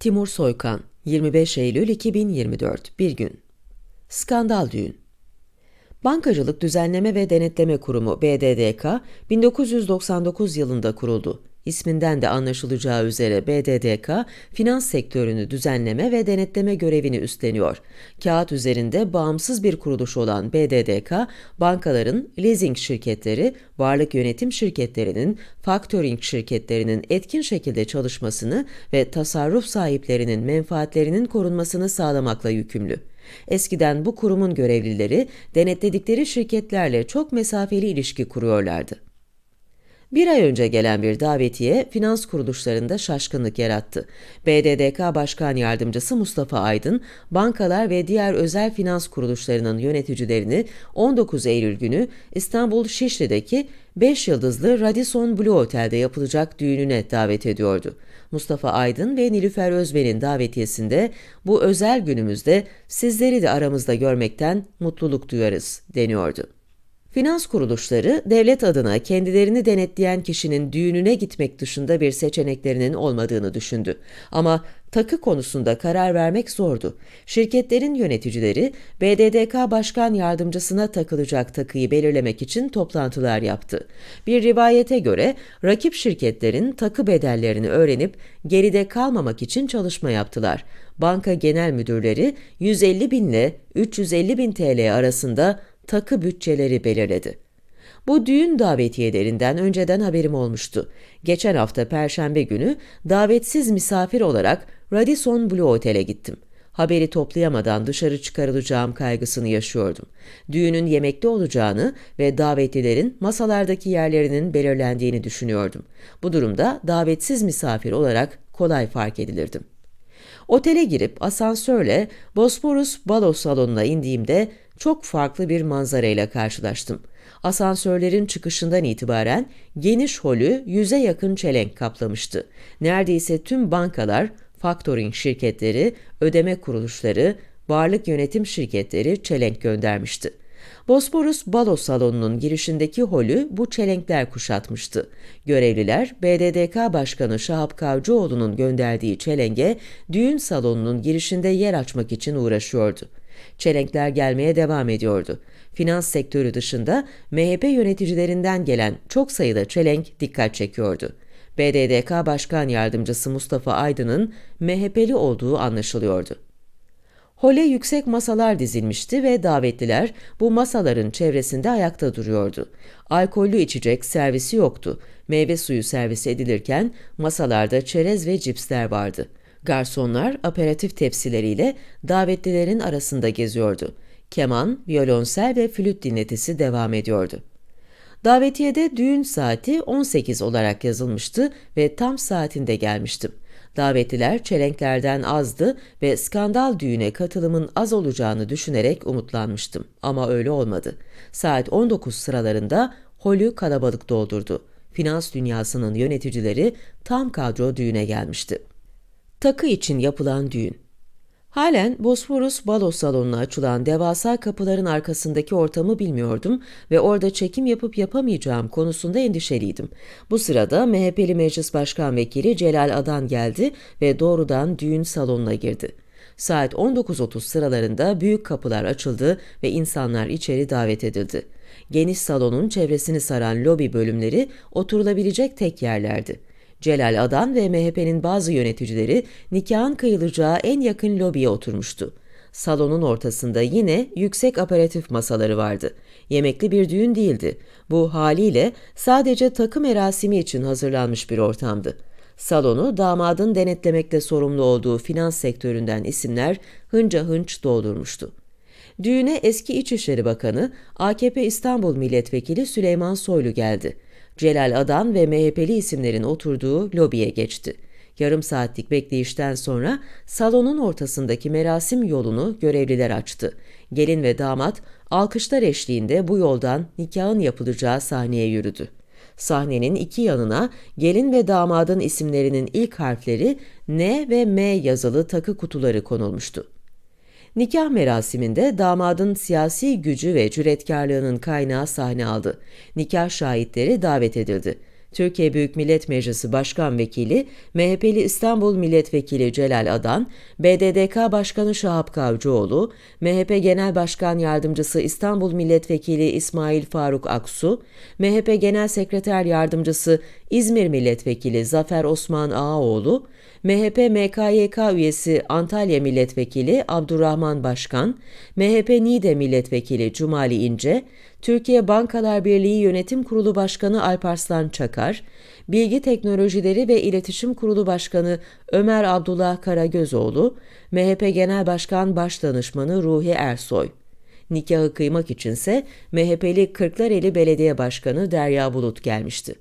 Timur Soykan 25 Eylül 2024 Bir gün Skandal düğün Bankacılık Düzenleme ve Denetleme Kurumu BDDK 1999 yılında kuruldu. İsminden de anlaşılacağı üzere BDDK, finans sektörünü düzenleme ve denetleme görevini üstleniyor. Kağıt üzerinde bağımsız bir kuruluş olan BDDK, bankaların, leasing şirketleri, varlık yönetim şirketlerinin, factoring şirketlerinin etkin şekilde çalışmasını ve tasarruf sahiplerinin menfaatlerinin korunmasını sağlamakla yükümlü. Eskiden bu kurumun görevlileri denetledikleri şirketlerle çok mesafeli ilişki kuruyorlardı. Bir ay önce gelen bir davetiye finans kuruluşlarında şaşkınlık yarattı. BDDK Başkan Yardımcısı Mustafa Aydın, bankalar ve diğer özel finans kuruluşlarının yöneticilerini 19 Eylül günü İstanbul Şişli'deki 5 yıldızlı Radisson Blue Otel'de yapılacak düğününe davet ediyordu. Mustafa Aydın ve Nilüfer Özben'in davetiyesinde bu özel günümüzde sizleri de aramızda görmekten mutluluk duyarız deniyordu. Finans kuruluşları devlet adına kendilerini denetleyen kişinin düğününe gitmek dışında bir seçeneklerinin olmadığını düşündü. Ama takı konusunda karar vermek zordu. Şirketlerin yöneticileri BDDK Başkan Yardımcısına takılacak takıyı belirlemek için toplantılar yaptı. Bir rivayete göre rakip şirketlerin takı bedellerini öğrenip geride kalmamak için çalışma yaptılar. Banka genel müdürleri 150 bin ile 350 bin TL arasında takı bütçeleri belirledi. Bu düğün davetiyelerinden önceden haberim olmuştu. Geçen hafta Perşembe günü davetsiz misafir olarak Radisson Blue Otel'e gittim. Haberi toplayamadan dışarı çıkarılacağım kaygısını yaşıyordum. Düğünün yemekte olacağını ve davetlilerin masalardaki yerlerinin belirlendiğini düşünüyordum. Bu durumda davetsiz misafir olarak kolay fark edilirdim. Otele girip asansörle Bosporus balo salonuna indiğimde çok farklı bir manzarayla karşılaştım. Asansörlerin çıkışından itibaren geniş holü yüze yakın çelenk kaplamıştı. Neredeyse tüm bankalar, faktoring şirketleri, ödeme kuruluşları, varlık yönetim şirketleri çelenk göndermişti. Bosporus balo salonunun girişindeki holü bu çelenkler kuşatmıştı. Görevliler BDDK Başkanı Şahap Kavcıoğlu'nun gönderdiği çelenge düğün salonunun girişinde yer açmak için uğraşıyordu. Çelenkler gelmeye devam ediyordu. Finans sektörü dışında MHP yöneticilerinden gelen çok sayıda çelenk dikkat çekiyordu. BDDK Başkan Yardımcısı Mustafa Aydın'ın MHP'li olduğu anlaşılıyordu. Hole yüksek masalar dizilmişti ve davetliler bu masaların çevresinde ayakta duruyordu. Alkollü içecek servisi yoktu. Meyve suyu servisi edilirken masalarda çerez ve cipsler vardı. Garsonlar aperatif tepsileriyle davetlilerin arasında geziyordu. Keman, violonsel ve flüt dinletisi devam ediyordu. Davetiyede düğün saati 18 olarak yazılmıştı ve tam saatinde gelmiştim. Davetliler çelenklerden azdı ve skandal düğüne katılımın az olacağını düşünerek umutlanmıştım. Ama öyle olmadı. Saat 19 sıralarında holü kalabalık doldurdu. Finans dünyasının yöneticileri tam kadro düğüne gelmişti. Takı için yapılan düğün. Halen Bosporus balo salonuna açılan devasa kapıların arkasındaki ortamı bilmiyordum ve orada çekim yapıp yapamayacağım konusunda endişeliydim. Bu sırada MHP'li Meclis Başkan Vekili Celal Adan geldi ve doğrudan düğün salonuna girdi. Saat 19.30 sıralarında büyük kapılar açıldı ve insanlar içeri davet edildi. Geniş salonun çevresini saran lobi bölümleri oturulabilecek tek yerlerdi. Celal Adan ve MHP'nin bazı yöneticileri nikahın kıyılacağı en yakın lobiye oturmuştu. Salonun ortasında yine yüksek aperatif masaları vardı. Yemekli bir düğün değildi. Bu haliyle sadece takım merasimi için hazırlanmış bir ortamdı. Salonu damadın denetlemekte sorumlu olduğu finans sektöründen isimler hınca hınç doldurmuştu. Düğüne eski İçişleri Bakanı, AKP İstanbul Milletvekili Süleyman Soylu geldi. Celal Adan ve MHP'li isimlerin oturduğu lobiye geçti. Yarım saatlik bekleyişten sonra salonun ortasındaki merasim yolunu görevliler açtı. Gelin ve damat alkışlar eşliğinde bu yoldan nikahın yapılacağı sahneye yürüdü. Sahnenin iki yanına gelin ve damadın isimlerinin ilk harfleri N ve M yazılı takı kutuları konulmuştu. Nikah merasiminde damadın siyasi gücü ve cüretkarlığının kaynağı sahne aldı. Nikah şahitleri davet edildi. Türkiye Büyük Millet Meclisi Başkan Vekili, MHP'li İstanbul Milletvekili Celal Adan, BDDK Başkanı Şahap Kavcıoğlu, MHP Genel Başkan Yardımcısı İstanbul Milletvekili İsmail Faruk Aksu, MHP Genel Sekreter Yardımcısı İzmir Milletvekili Zafer Osman Ağaoğlu, MHP MKYK üyesi Antalya Milletvekili Abdurrahman Başkan, MHP NİDE Milletvekili Cumali İnce, Türkiye Bankalar Birliği Yönetim Kurulu Başkanı Alparslan Çakar, Bilgi Teknolojileri ve İletişim Kurulu Başkanı Ömer Abdullah Karagözoğlu, MHP Genel Başkan Başdanışmanı Ruhi Ersoy. Nikahı kıymak içinse MHP'li Kırklareli Belediye Başkanı Derya Bulut gelmişti.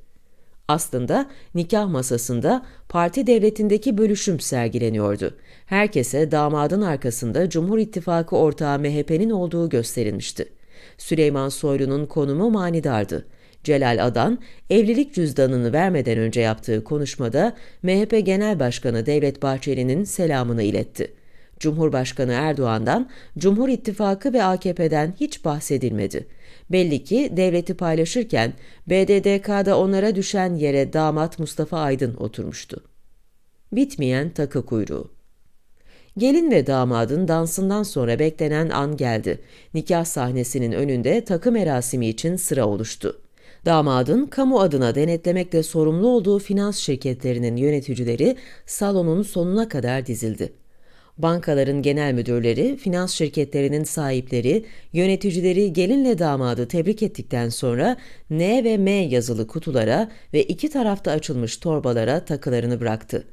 Aslında nikah masasında parti devletindeki bölüşüm sergileniyordu. Herkese damadın arkasında Cumhur İttifakı ortağı MHP'nin olduğu gösterilmişti. Süleyman Soylu'nun konumu manidardı. Celal Adan, evlilik cüzdanını vermeden önce yaptığı konuşmada MHP Genel Başkanı Devlet Bahçeli'nin selamını iletti. Cumhurbaşkanı Erdoğan'dan, Cumhur İttifakı ve AKP'den hiç bahsedilmedi. Belli ki devleti paylaşırken BDDK'da onlara düşen yere damat Mustafa Aydın oturmuştu. Bitmeyen takı kuyruğu. Gelin ve damadın dansından sonra beklenen an geldi. Nikah sahnesinin önünde takı merasimi için sıra oluştu. Damadın kamu adına denetlemekle sorumlu olduğu finans şirketlerinin yöneticileri salonun sonuna kadar dizildi. Bankaların genel müdürleri, finans şirketlerinin sahipleri, yöneticileri gelinle damadı tebrik ettikten sonra N ve M yazılı kutulara ve iki tarafta açılmış torbalara takılarını bıraktı.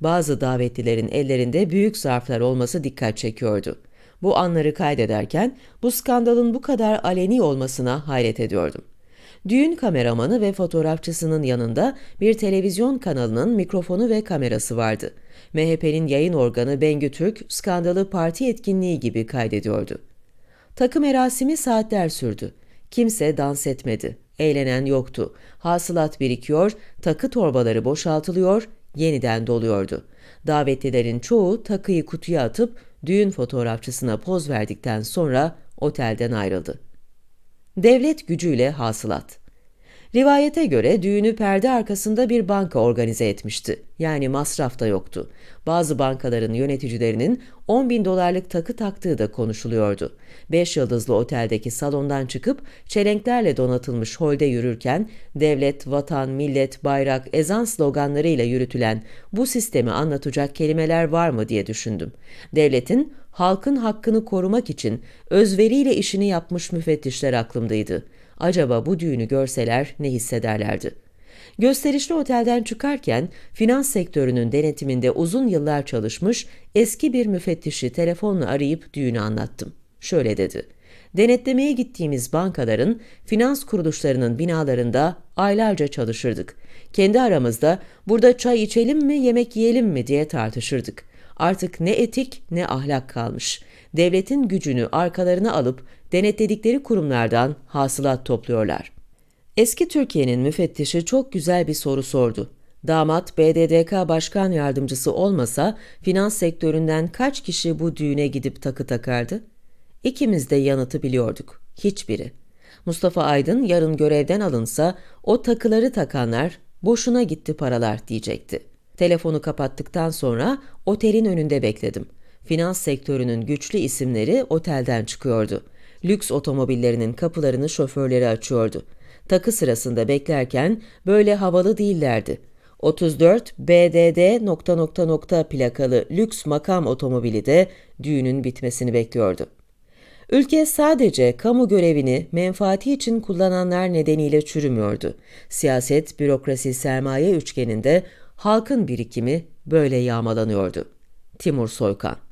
Bazı davetlilerin ellerinde büyük zarflar olması dikkat çekiyordu. Bu anları kaydederken bu skandalın bu kadar aleni olmasına hayret ediyordum. Düğün kameramanı ve fotoğrafçısının yanında bir televizyon kanalının mikrofonu ve kamerası vardı. MHP'nin yayın organı Bengü Türk, skandalı parti etkinliği gibi kaydediyordu. Takı merasimi saatler sürdü. Kimse dans etmedi. Eğlenen yoktu. Hasılat birikiyor, takı torbaları boşaltılıyor, yeniden doluyordu. Davetlilerin çoğu takıyı kutuya atıp düğün fotoğrafçısına poz verdikten sonra otelden ayrıldı. Devlet gücüyle hasılat. Rivayete göre düğünü perde arkasında bir banka organize etmişti. Yani masraf da yoktu. Bazı bankaların yöneticilerinin 10 bin dolarlık takı taktığı da konuşuluyordu. 5 yıldızlı oteldeki salondan çıkıp çelenklerle donatılmış holde yürürken devlet, vatan, millet, bayrak, ezan sloganlarıyla yürütülen bu sistemi anlatacak kelimeler var mı diye düşündüm. Devletin halkın hakkını korumak için özveriyle işini yapmış müfettişler aklımdaydı. Acaba bu düğünü görseler ne hissederlerdi? Gösterişli otelden çıkarken finans sektörünün denetiminde uzun yıllar çalışmış eski bir müfettişi telefonla arayıp düğünü anlattım. Şöyle dedi. Denetlemeye gittiğimiz bankaların, finans kuruluşlarının binalarında aylarca çalışırdık. Kendi aramızda burada çay içelim mi, yemek yiyelim mi diye tartışırdık. Artık ne etik ne ahlak kalmış. Devletin gücünü arkalarına alıp denetledikleri kurumlardan hasılat topluyorlar. Eski Türkiye'nin müfettişi çok güzel bir soru sordu. Damat BDDK Başkan Yardımcısı olmasa finans sektöründen kaç kişi bu düğüne gidip takı takardı? İkimiz de yanıtı biliyorduk. Hiçbiri. Mustafa Aydın yarın görevden alınsa o takıları takanlar boşuna gitti paralar diyecekti. Telefonu kapattıktan sonra otelin önünde bekledim. Finans sektörünün güçlü isimleri otelden çıkıyordu. Lüks otomobillerinin kapılarını şoförleri açıyordu. Takı sırasında beklerken böyle havalı değillerdi. 34 BDD nokta nokta nokta plakalı lüks makam otomobili de düğünün bitmesini bekliyordu. Ülke sadece kamu görevini menfaati için kullananlar nedeniyle çürümüyordu. Siyaset, bürokrasi, sermaye üçgeninde halkın birikimi böyle yağmalanıyordu. Timur Soykan